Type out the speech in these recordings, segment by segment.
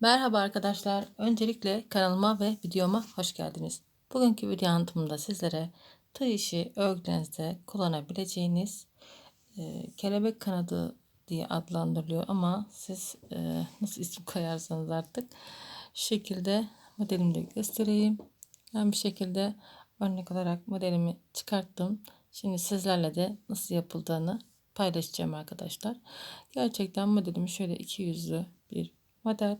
Merhaba arkadaşlar. Öncelikle kanalıma ve videoma hoş geldiniz. Bugünkü video anlatımında sizlere tığ işi örgülerinizde kullanabileceğiniz e, kelebek kanadı diye adlandırılıyor ama siz e, nasıl isim koyarsanız artık şu şekilde modelimde göstereyim. Ben bir şekilde örnek olarak modelimi çıkarttım. Şimdi sizlerle de nasıl yapıldığını paylaşacağım arkadaşlar. Gerçekten modelimi şöyle iki yüzlü bir model.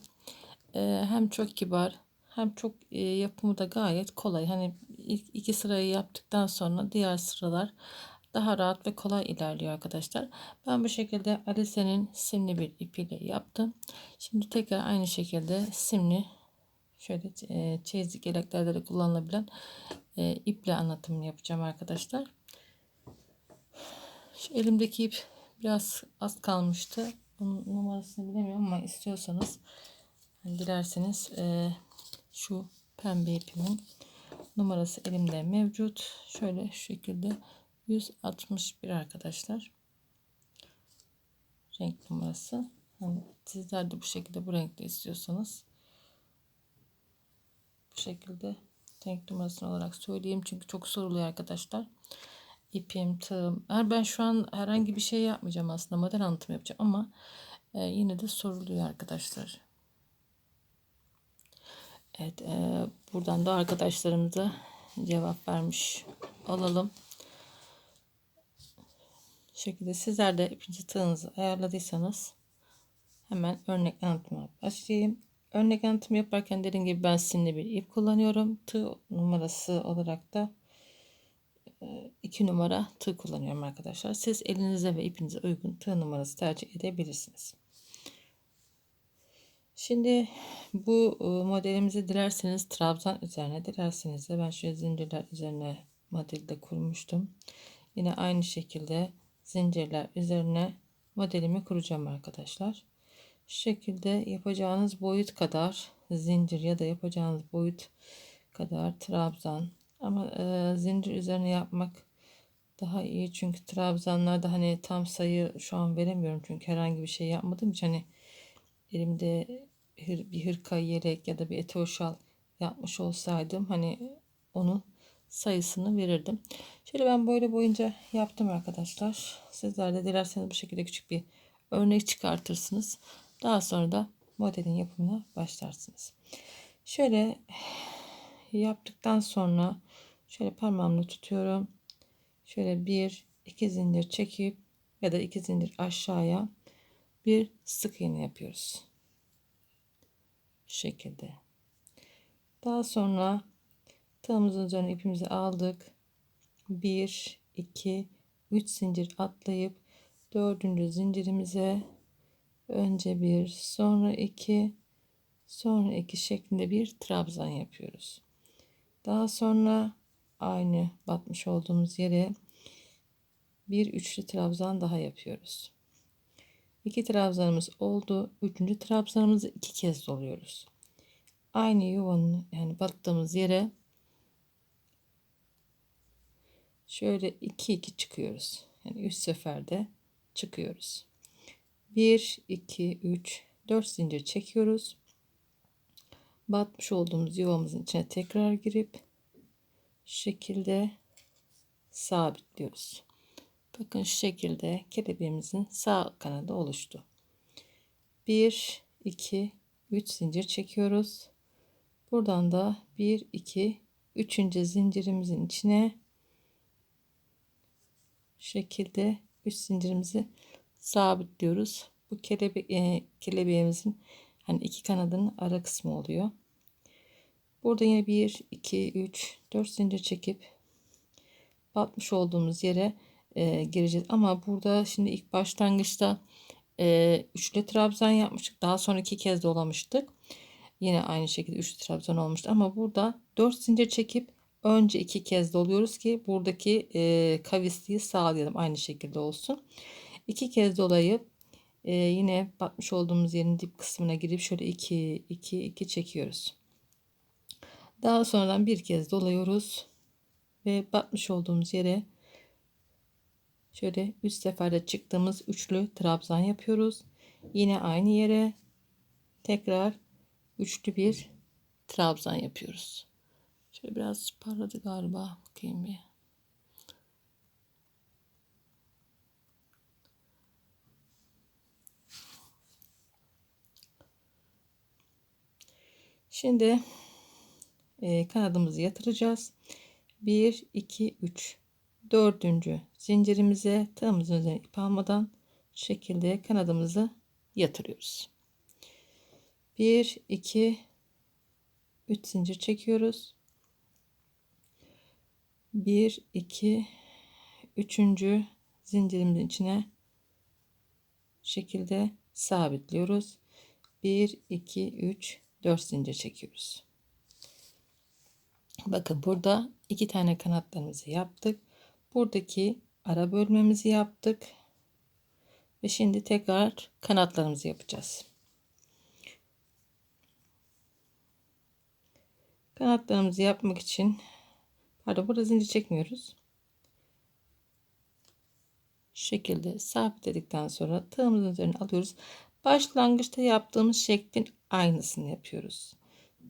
Ee, hem çok kibar hem çok e, yapımı da gayet kolay. Hani ilk iki sırayı yaptıktan sonra diğer sıralar daha rahat ve kolay ilerliyor arkadaşlar. Ben bu şekilde Alice'nin simli bir ipiyle yaptım. Şimdi tekrar aynı şekilde simli şöyle e, çeyizlik yeleklerde de kullanılabilen e, iple anlatım yapacağım arkadaşlar. Şu elimdeki ip biraz az kalmıştı. Bunun numarasını bilemiyorum ama istiyorsanız dilerseniz e, şu pembe ipimin numarası elimde mevcut. Şöyle şu şekilde 161 arkadaşlar. Renk numarası. Yani sizler de bu şekilde bu renkte istiyorsanız bu şekilde renk numarasını olarak söyleyeyim. Çünkü çok soruluyor arkadaşlar. İpim, tığım. Ben şu an herhangi bir şey yapmayacağım aslında. Model anlatım yapacağım ama e, yine de soruluyor arkadaşlar. Evet, e, buradan da arkadaşlarımıza cevap vermiş olalım. Bu şekilde sizler de ipinci tığınızı ayarladıysanız hemen örnek anlatıma başlayayım. Örnek anlatımı yaparken dediğim gibi ben simli bir ip kullanıyorum. Tığ numarası olarak da 2 e, numara tığ kullanıyorum arkadaşlar. Siz elinize ve ipinize uygun tığ numarası tercih edebilirsiniz. Şimdi bu e, modelimizi dilerseniz trabzan üzerine dilerseniz de ben şöyle zincirler üzerine modelde kurmuştum. Yine aynı şekilde zincirler üzerine modelimi kuracağım arkadaşlar. Şu şekilde yapacağınız boyut kadar zincir ya da yapacağınız boyut kadar trabzan ama e, zincir üzerine yapmak daha iyi çünkü trabzanlarda hani tam sayı şu an veremiyorum çünkü herhangi bir şey yapmadım için hani elimde bir hırka yelek ya da bir eteoşal yapmış olsaydım hani onun sayısını verirdim. Şöyle ben böyle boyunca yaptım arkadaşlar. Sizler de dilerseniz bu şekilde küçük bir örnek çıkartırsınız. Daha sonra da modelin yapımına başlarsınız. Şöyle yaptıktan sonra şöyle parmağımla tutuyorum. Şöyle bir iki zincir çekip ya da iki zincir aşağıya bir sık iğne yapıyoruz. Şu şekilde. Daha sonra tığımızın üzerine ipimizi aldık. 1 2 3 zincir atlayıp dördüncü zincirimize önce bir sonra iki sonra iki şeklinde bir trabzan yapıyoruz. Daha sonra aynı batmış olduğumuz yere bir üçlü trabzan daha yapıyoruz. İki trabzanımız oldu. Üçüncü trabzanımızı iki kez doluyoruz. Aynı yuvanın yani battığımız yere şöyle iki iki çıkıyoruz. Yani üç seferde çıkıyoruz. 1 2 3 4 zincir çekiyoruz. Batmış olduğumuz yuvamızın içine tekrar girip şekilde sabitliyoruz. Bakın şu şekilde kelebeğimizin sağ kanadı oluştu. 1 2 3 zincir çekiyoruz. Buradan da 1 2 3. zincirimizin içine şekilde 3 zincirimizi sabitliyoruz. Bu kelebe kelebeğimizin hani iki kanadının ara kısmı oluyor. Burada yine 1 2 3 4 zincir çekip batmış olduğumuz yere e, gireceğiz. Ama burada şimdi ilk başlangıçta e, üçlü trabzan yapmıştık. Daha sonra iki kez dolamıştık. Yine aynı şekilde üçlü trabzan olmuştu. Ama burada dört zincir çekip önce iki kez doluyoruz ki buradaki e, kavisliği sağlayalım. Aynı şekilde olsun. İki kez dolayıp e, yine batmış olduğumuz yerin dip kısmına girip şöyle iki iki iki çekiyoruz. Daha sonradan bir kez doluyoruz ve batmış olduğumuz yere Şöyle 3 seferde çıktığımız üçlü trabzan yapıyoruz. Yine aynı yere tekrar üçlü bir trabzan yapıyoruz. Şöyle biraz parladı galiba. Bakayım bir. Şimdi e, kanadımızı yatıracağız. 1, 2, 3. Dördüncü zincirimize tığımızın üzerine ip almadan şekilde kanadımızı yatırıyoruz. 1, 2, 3 zincir çekiyoruz. 1, 2, 3. zincirimizin içine şekilde sabitliyoruz. 1, 2, 3, 4 zincir çekiyoruz. Bakın burada iki tane kanatlarımızı yaptık. Buradaki ara bölmemizi yaptık. Ve şimdi tekrar kanatlarımızı yapacağız. Kanatlarımızı yapmak için pardon burada zincir çekmiyoruz. Şu şekilde sabitledikten sonra tığımızın üzerine alıyoruz. Başlangıçta yaptığımız şeklin aynısını yapıyoruz.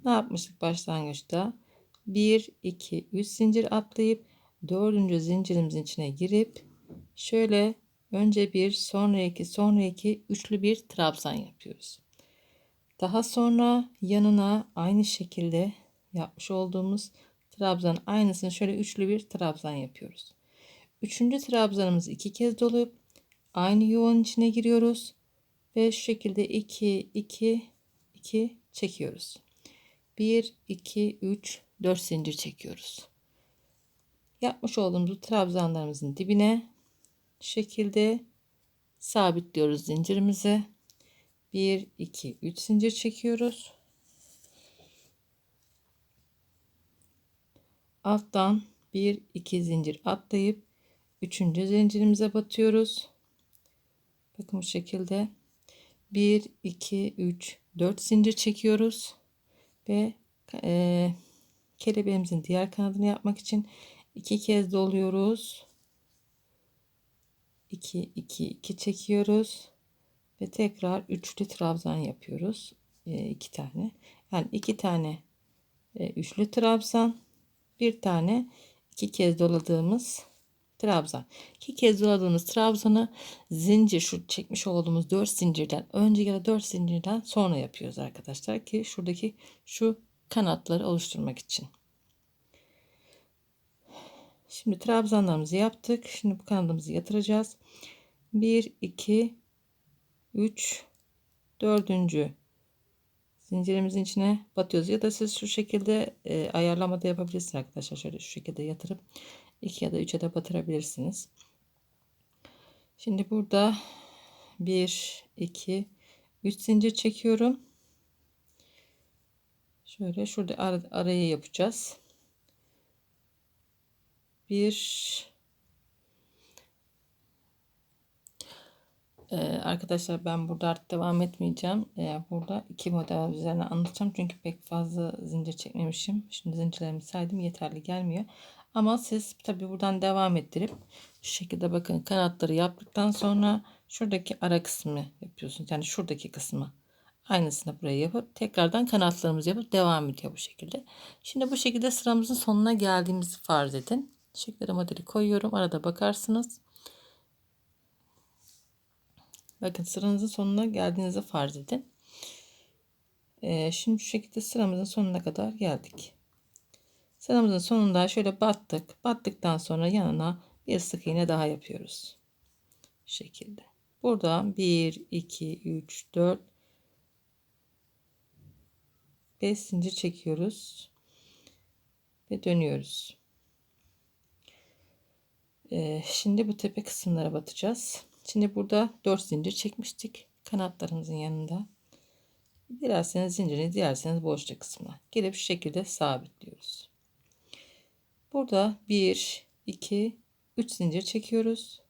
Ne yapmıştık başlangıçta? 1, 2, 3 zincir atlayıp dördüncü zincirimizin içine girip şöyle önce bir sonra iki sonra iki üçlü bir trabzan yapıyoruz. Daha sonra yanına aynı şekilde yapmış olduğumuz trabzan aynısını şöyle üçlü bir trabzan yapıyoruz. Üçüncü trabzanımızı iki kez dolayıp aynı yuvanın içine giriyoruz ve şu şekilde 2 2 2 çekiyoruz. 1 2 3 4 zincir çekiyoruz. Yapmış olduğumuz trabzanlarımızın dibine şekilde sabitliyoruz zincirimizi. 1 2 3 zincir çekiyoruz. Alttan 1 2 zincir atlayıp 3. zincirimize batıyoruz. Bakın bu şekilde 1 2 3 4 zincir çekiyoruz ve e, kelebeğimizin diğer kanadını yapmak için iki kez doluyoruz. 2 2 2 çekiyoruz ve tekrar üçlü trabzan yapıyoruz. E, iki tane. Yani iki tane e, üçlü trabzan, bir tane iki kez doladığımız trabzan. İki kez doladığımız trabzanı zincir şu çekmiş olduğumuz 4 zincirden önce ya da 4 zincirden sonra yapıyoruz arkadaşlar ki şuradaki şu kanatları oluşturmak için. Şimdi trabzanlarımızı yaptık. Şimdi bu kanadımızı yatıracağız. 1 2 3 4. zincirimizin içine batıyoruz ya da siz şu şekilde e, ayarlama yapabilirsiniz arkadaşlar. Şöyle şu şekilde yatırıp 2 ya da 3'e de batırabilirsiniz. Şimdi burada 1 2 3 zincir çekiyorum. Şöyle şurada ar arayı yapacağız. Bir Ee, arkadaşlar ben burada artık devam etmeyeceğim. Ee, burada iki model üzerine anlatacağım. Çünkü pek fazla zincir çekmemişim. Şimdi zincirlerimi saydım yeterli gelmiyor. Ama siz tabi buradan devam ettirip şu şekilde bakın kanatları yaptıktan sonra şuradaki ara kısmı yapıyorsunuz. Yani şuradaki kısmı. Aynısını buraya yapıp tekrardan kanatlarımızı yapıp devam ediyor bu şekilde. Şimdi bu şekilde sıramızın sonuna geldiğimizi farz edin. Şekilde modeli koyuyorum. Arada bakarsınız. Bakın sıranızın sonuna geldiğinizi farz edin. Ee, şimdi şu şekilde sıramızın sonuna kadar geldik. Sıramızın sonunda şöyle battık. Battıktan sonra yanına bir sık iğne daha yapıyoruz. Şu şekilde. Burada 1, 2, 3, 4, 5 zincir çekiyoruz. Ve dönüyoruz. Ee, şimdi bu tepe kısımlara batacağız. Şimdi burada 4 zincir çekmiştik. Kanatlarımızın yanında. Dilerseniz zincirini dilerseniz boşluk kısmına. Gelip şu şekilde sabitliyoruz. Burada 1, 2, 3 zincir çekiyoruz.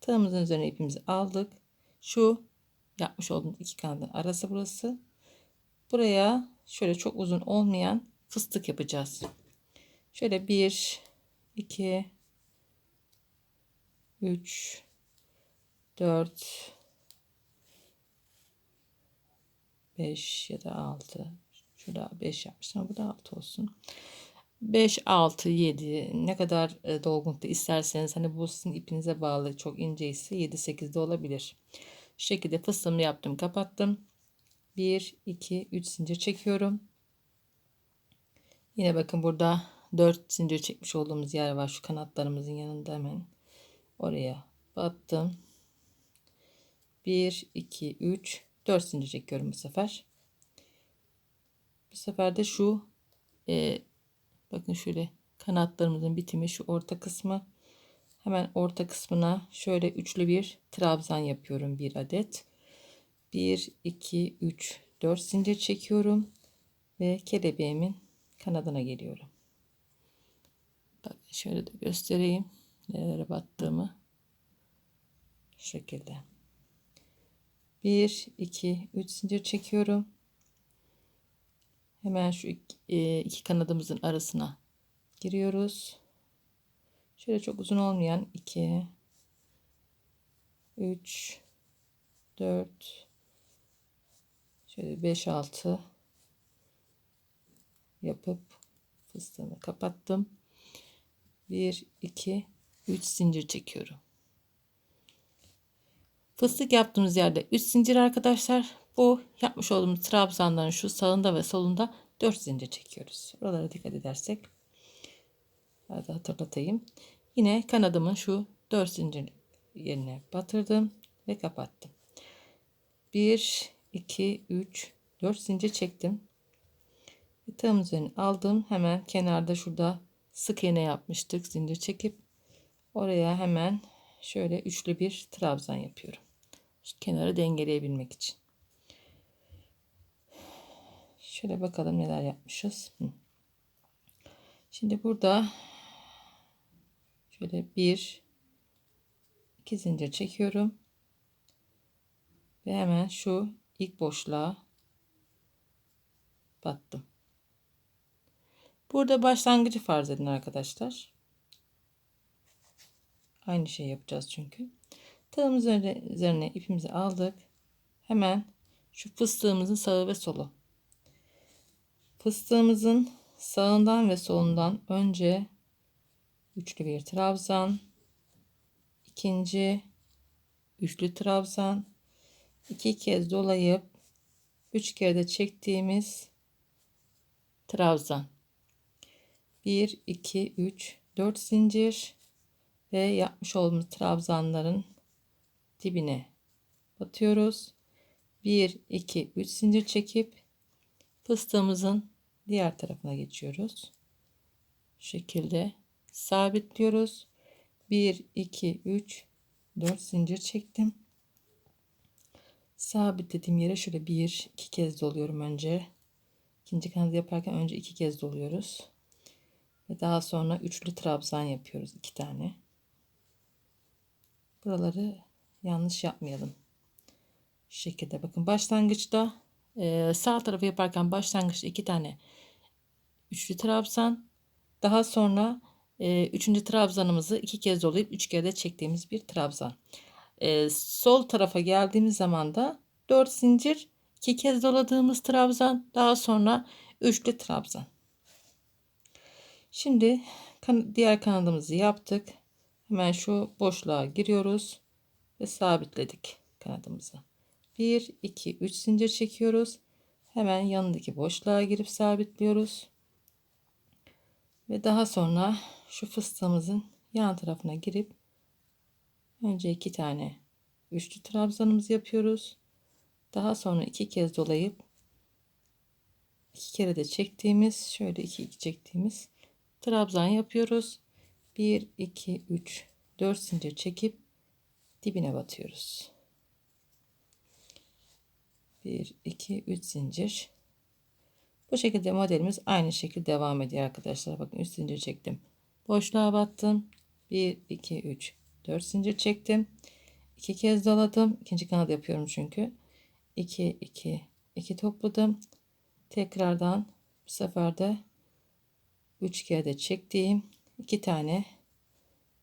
Tığımızın üzerine ipimizi aldık. Şu yapmış olduğumuz iki kanadın arası burası. Buraya şöyle çok uzun olmayan fıstık yapacağız. Şöyle 1, 2, 3, 4, 5 ya da 6 Şurada 5 yapmıştım bu da 6 olsun. 5, 6, 7 ne kadar e, dolgunlukta isterseniz hani bu sizin ipinize bağlı çok ince ise 7, 8 de olabilir. Şu şekilde fıstığımı yaptım kapattım. 1, 2, 3 zincir çekiyorum. Yine bakın burada 4 zincir çekmiş olduğumuz yer var. Şu kanatlarımızın yanında hemen oraya battım. 1, 2, 3, 4 zincir çekiyorum bu sefer. Bu sefer de şu e, bakın şöyle kanatlarımızın bitimi şu orta kısmı. Hemen orta kısmına şöyle üçlü bir trabzan yapıyorum bir adet. 1, 2, 3, 4 zincir çekiyorum ve kelebeğimin kanadına geliyorum. Bakın şöyle de göstereyim nerelere battığımı. Şu şekilde. 1, 2, 3 zincir çekiyorum. Hemen şu iki, e, iki kanadımızın arasına giriyoruz. Şöyle çok uzun olmayan 2, 3, 4, şöyle 5, 6 yapıp fıstığımı kapattım. 1, 2, 3 zincir çekiyorum. Fıstık yaptığımız yerde 3 zincir arkadaşlar. Bu yapmış olduğumuz trabzanların şu sağında ve solunda 4 zincir çekiyoruz. Oralara dikkat edersek. Hadi hatırlatayım. Yine kanadımın şu 4 zincir yerine batırdım ve kapattım. 1, 2, 3, 4 zincir çektim. Tığım üzerine aldım. Hemen kenarda şurada sık iğne yapmıştık. Zincir çekip oraya hemen şöyle üçlü bir trabzan yapıyorum. Şu kenarı dengeleyebilmek için. Şöyle bakalım neler yapmışız. Şimdi burada şöyle bir iki zincir çekiyorum. Ve hemen şu ilk boşluğa battım. Burada başlangıcı farz edin arkadaşlar. Aynı şey yapacağız çünkü. Tığımız üzerine ipimizi aldık. Hemen şu fıstığımızın sağı ve solu. Fıstığımızın sağından ve solundan önce üçlü bir trabzan, ikinci üçlü trabzan, iki kez dolayıp üç kere de çektiğimiz trabzan. 1 2 3 4 zincir ve yapmış olduğumuz trabzanların dibine batıyoruz. 1 2 3 zincir çekip fıstığımızın diğer tarafına geçiyoruz. Şu şekilde sabitliyoruz. 1 2 3 4 zincir çektim. Sabitlediğim yere şöyle bir iki kez doluyorum önce. İkinci kanadı yaparken önce iki kez doluyoruz. Ve daha sonra üçlü trabzan yapıyoruz iki tane. Buraları yanlış yapmayalım. Şu şekilde bakın başlangıçta e, sağ tarafı yaparken başlangıçta iki tane üçlü trabzan daha sonra e, üçüncü trabzanımızı iki kez dolayıp üç kere de çektiğimiz bir trabzan. E, sol tarafa geldiğimiz zaman da dört zincir iki kez doladığımız trabzan daha sonra üçlü trabzan. Şimdi diğer kanadımızı yaptık. Hemen şu boşluğa giriyoruz ve sabitledik kanadımızı. 1 2 3 zincir çekiyoruz. Hemen yanındaki boşluğa girip sabitliyoruz. Ve daha sonra şu fıstığımızın yan tarafına girip önce iki tane üçlü trabzanımızı yapıyoruz. Daha sonra iki kez dolayıp iki kere de çektiğimiz şöyle iki iki çektiğimiz trabzan yapıyoruz. 1 2 3 4 zincir çekip dibine batıyoruz. 1 2 3 zincir. Bu şekilde modelimiz aynı şekilde devam ediyor arkadaşlar. Bakın 3 zincir çektim. Boşluğa battım. 1 2 3 4 zincir çektim. 2 kez doladım. İkinci kanat yapıyorum çünkü. 2 2 2 topladım. Tekrardan bu sefer de 3 kere çektiğim 2 tane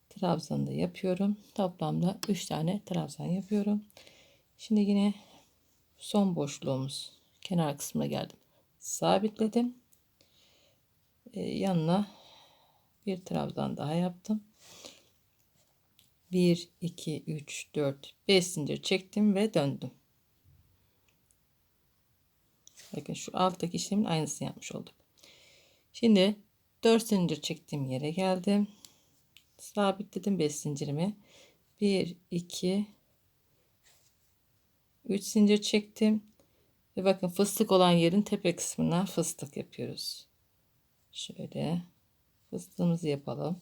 trabzanı da yapıyorum. Toplamda 3 tane trabzan yapıyorum. Şimdi yine son boşluğumuz kenar kısmına geldim. sabitledim. Ee, yanına bir trabzan daha yaptım. 1 2 3 4 5 zincir çektim ve döndüm. Bakın şu alttaki işlemin aynısını yapmış olduk. Şimdi 4 zincir çektiğim yere geldim. Sabitledim 5 zincirimi. 1 2 3 zincir çektim. Ve bakın fıstık olan yerin tepe kısmına fıstık yapıyoruz. Şöyle fıstığımızı yapalım.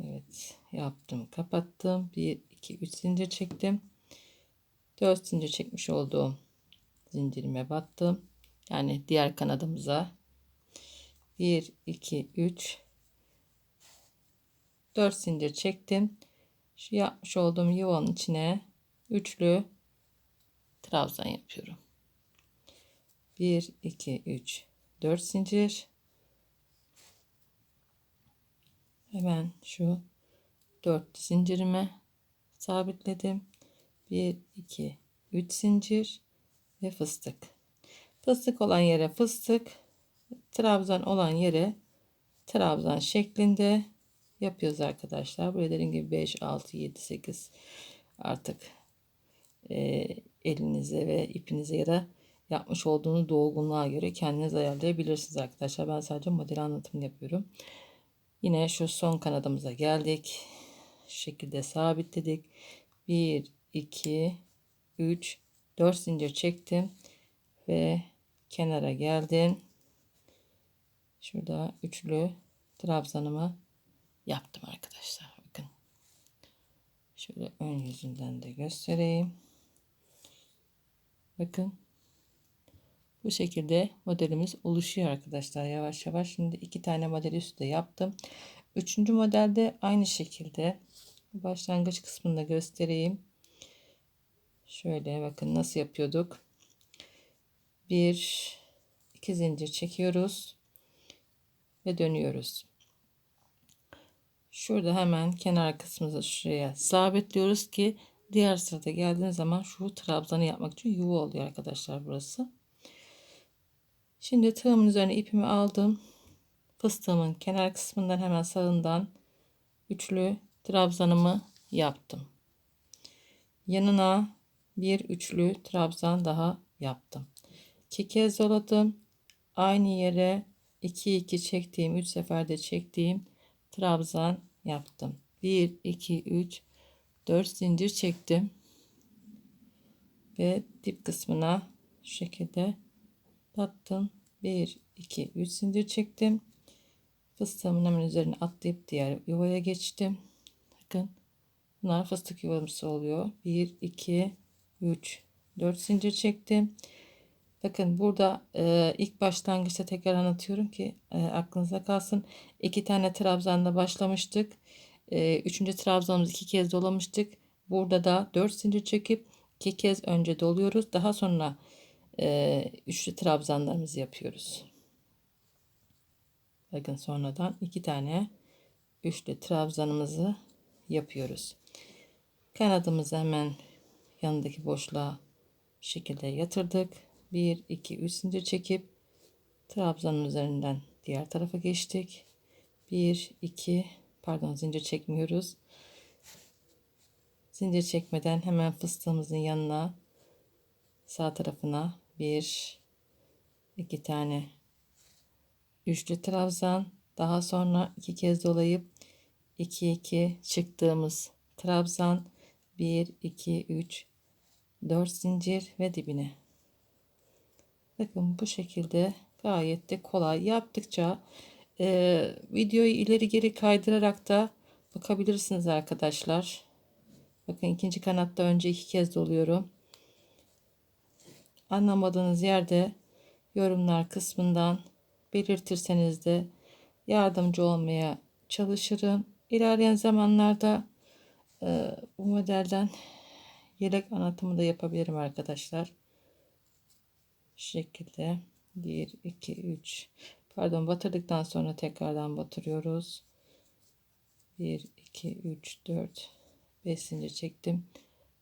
Evet yaptım kapattım. 1 2 3 zincir çektim. 4 zincir çekmiş olduğum zincirime battım. Yani diğer kanadımıza 1 2 3 4 zincir çektim. Şu yapmış olduğum yuvanın içine üçlü trabzan yapıyorum. 1 2 3 4 zincir hemen şu 4 zincirime sabitledim 1 2 3 zincir ve fıstık fıstık olan yere fıstık trabzan olan yere trabzan şeklinde yapıyoruz arkadaşlar buraya dediğim gibi 5 6 7 8 artık e, elinize ve ipinize ya da yapmış olduğunuz dolgunluğa göre kendiniz ayarlayabilirsiniz arkadaşlar. Ben sadece model anlatımını yapıyorum. Yine şu son kanadımıza geldik. Şu şekilde sabitledik. 1, 2, 3, 4 zincir çektim. Ve kenara geldim. Şurada üçlü trabzanımı yaptım arkadaşlar. Bakın. Şöyle ön yüzünden de göstereyim. Bakın bu şekilde modelimiz oluşuyor arkadaşlar yavaş yavaş. Şimdi iki tane model üstte yaptım. Üçüncü modelde aynı şekilde başlangıç kısmında göstereyim. Şöyle bakın nasıl yapıyorduk. Bir iki zincir çekiyoruz ve dönüyoruz. Şurada hemen kenar kısmımızı şuraya sabitliyoruz ki diğer sırada geldiğiniz zaman şu trabzanı yapmak için yuva oluyor arkadaşlar burası. Şimdi tığımın üzerine ipimi aldım. Fıstığımın kenar kısmından hemen sağından üçlü trabzanımı yaptım. Yanına bir üçlü trabzan daha yaptım. İki kez doladım. Aynı yere 2 2 çektiğim 3 seferde çektiğim trabzan yaptım. 1 2 3 4 zincir çektim. Ve dip kısmına şu şekilde battım 1 2 3 zincir çektim. Fıstığımın hemen üzerine atlayıp diğer yuvaya geçtim. Bakın bunlar fıstık yuvamız oluyor. 1 2 3 4 zincir çektim. Bakın burada e, ilk başlangıçta tekrar anlatıyorum ki e, aklınıza kalsın. İki tane trabzanla başlamıştık. E, üçüncü trabzanımızı iki kez dolamıştık. Burada da 4 zincir çekip iki kez önce doluyoruz. Daha sonra e, üçlü trabzanlarımızı yapıyoruz. Bakın sonradan iki tane üçlü trabzanımızı yapıyoruz. Kanadımızı hemen yanındaki boşluğa şekilde yatırdık. 1 2 3 zincir çekip trabzanın üzerinden diğer tarafa geçtik. 1 2 pardon zincir çekmiyoruz. Zincir çekmeden hemen fıstığımızın yanına sağ tarafına bir iki tane. Üçlü trabzan. Daha sonra iki kez dolayıp 2 2 çıktığımız trabzan. 1 2 3 4 zincir ve dibine. Bakın bu şekilde gayet de kolay. Yaptıkça e, videoyu ileri geri kaydırarak da bakabilirsiniz arkadaşlar. Bakın ikinci kanatta önce iki kez doluyorum anlamadığınız yerde yorumlar kısmından belirtirseniz de yardımcı olmaya çalışırım. İlerleyen zamanlarda e, bu modelden yelek anlatımı da yapabilirim arkadaşlar. Şu şekilde 1 2 3 pardon batırdıktan sonra tekrardan batırıyoruz. 1 2 3 4 5 zincir çektim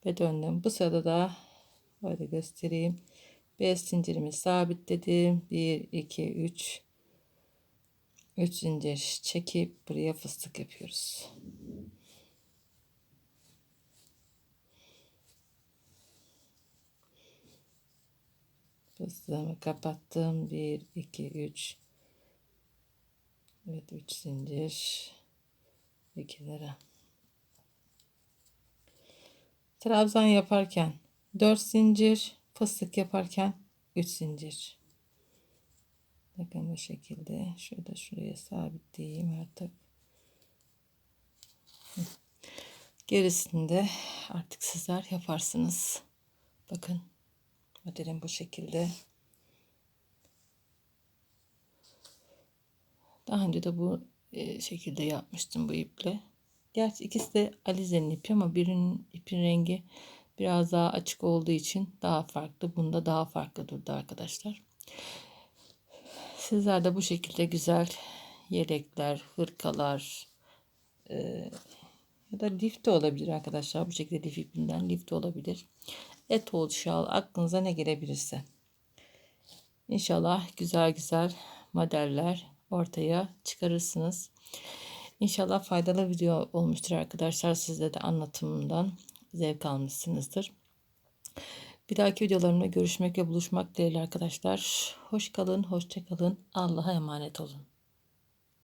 ve döndüm. Bu sırada da Böyle göstereyim. 5 zincirimi sabitledim. 1, 2, 3. 3 zincir çekip buraya fıstık yapıyoruz. Fıstığımı kapattım. 1, 2, 3. Evet 3 zincir. 2 lira. Trabzan yaparken 4 zincir. Fıstık yaparken 3 zincir. Bakın bu şekilde. Şurada şuraya sabitleyeyim artık. Gerisini de artık sizler yaparsınız. Bakın. Modelim bu şekilde. Daha önce de bu e, şekilde yapmıştım bu iple. Gerçi ikisi de alizenin ipi ama birinin ipin rengi biraz daha açık olduğu için daha farklı. Bunda daha farklı durdu arkadaşlar. Sizler de bu şekilde güzel yelekler, hırkalar e, ya da lif de olabilir arkadaşlar. Bu şekilde lif ipinden lif de olabilir. Etol, şal aklınıza ne gelebilirse. İnşallah güzel güzel modeller ortaya çıkarırsınız. İnşallah faydalı video olmuştur arkadaşlar. Sizde de anlatımından zevk almışsınızdır. Bir dahaki videolarımda görüşmek ve buluşmak dileğiyle arkadaşlar. Hoş kalın, hoşça kalın. Allah'a emanet olun.